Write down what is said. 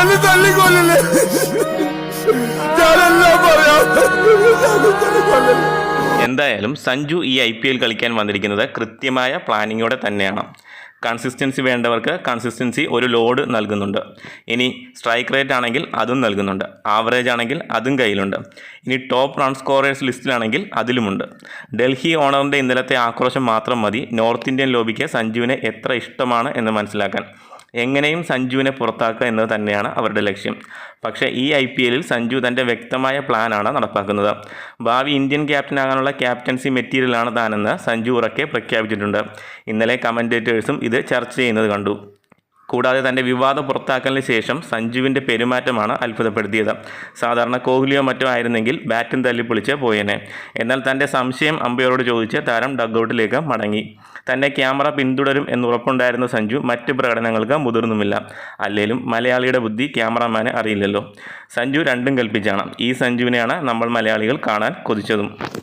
എന്നെ തള്ളിക്കൊല്ലല്ലേ ഞാനെല്ലാം പറയാം? എന്തായാലും സഞ്ജു ഈ ഐ പി എൽ കളിക്കാൻ വന്നിരിക്കുന്നത് കൃത്യമായ പ്ലാനിങ്ങോടെ തന്നെയാണ്. കൺസിസ്റ്റൻസി വേണ്ടവർക്ക് കൺസിസ്റ്റൻസി ഒരു ലോഡ് നൽകുന്നുണ്ട്. ഇനി സ്ട്രൈക്ക് റേറ്റ് ആണെങ്കിൽ അതും നൽകുന്നുണ്ട്. ആവറേജ് ആണെങ്കിൽ അതും കയ്യിലുണ്ട്. ഇനി ടോപ്പ് റൺ സ്കോറേഴ്സ് ലിസ്റ്റിലാണെങ്കിൽ അതിലുമുണ്ട്. ഡൽഹി ഓണറിന്റെ ഇന്നലത്തെ ആക്രോശം മാത്രം മതി. നോർത്ത് ഇന്ത്യൻ ലോബിക്ക് സഞ്ജുവിനെ എത്ര ഇഷ്ടമാണ് എന്ന് മനസ്സിലാക്കാൻ. എങ്ങനെയും സഞ്ജുവിനെ പുറത്താക്കുക എന്നത് തന്നെയാണ് അവരുടെ ലക്ഷ്യം. പക്ഷേ ഈ ഐ പി എല്ലിൽ സഞ്ജു തന്റെ വ്യക്തമായ പ്ലാനാണ് നടപ്പാക്കുന്നത്. ഭാവി ഇന്ത്യൻ ക്യാപ്റ്റനാകാനുള്ള ക്യാപ്റ്റൻസി മെറ്റീരിയലാണ് താനെന്ന് സഞ്ജു ഉറക്കെ പ്രഖ്യാപിച്ചിട്ടുണ്ട്. ഇന്നലെ കമന്റേറ്റേഴ്സും ഇത് ചർച്ച ചെയ്യുന്നത് കണ്ടു. കൂടാതെ തന്റെ വിവാദം പുറത്താക്കലിന് ശേഷം സഞ്ജുവിന്റെ പെരുമാറ്റമാണ് അത്ഭുതപ്പെടുത്തിയത്. സാധാരണ കോഹ്ലിയോ മറ്റോ ആയിരുന്നെങ്കിൽ ബാറ്റും തല്ലിപ്പൊളിച്ച് പോയേനെ. എന്നാൽ തന്റെ സംശയം അമ്പയറോട് ചോദിച്ച് താരം ഡഗ്ഔട്ടിലേക്ക് മടങ്ങി. തന്നെ ക്യാമറ പിന്തുടരും എന്നുറപ്പുണ്ടായിരുന്ന സഞ്ജു മറ്റ് പ്രകടനങ്ങൾക്ക് മുതിർന്നുമില്ല. അല്ലെങ്കിലും മലയാളിയുടെ ബുദ്ധി ക്യാമറാമാനെ അറിയില്ലല്ലോ. സഞ്ജു രണ്ടും കൽപ്പിച്ചാണ്. ഈ സഞ്ജുവിനെയാണ് നമ്മൾ മലയാളികൾ കാണാൻ കൊതിച്ചതും.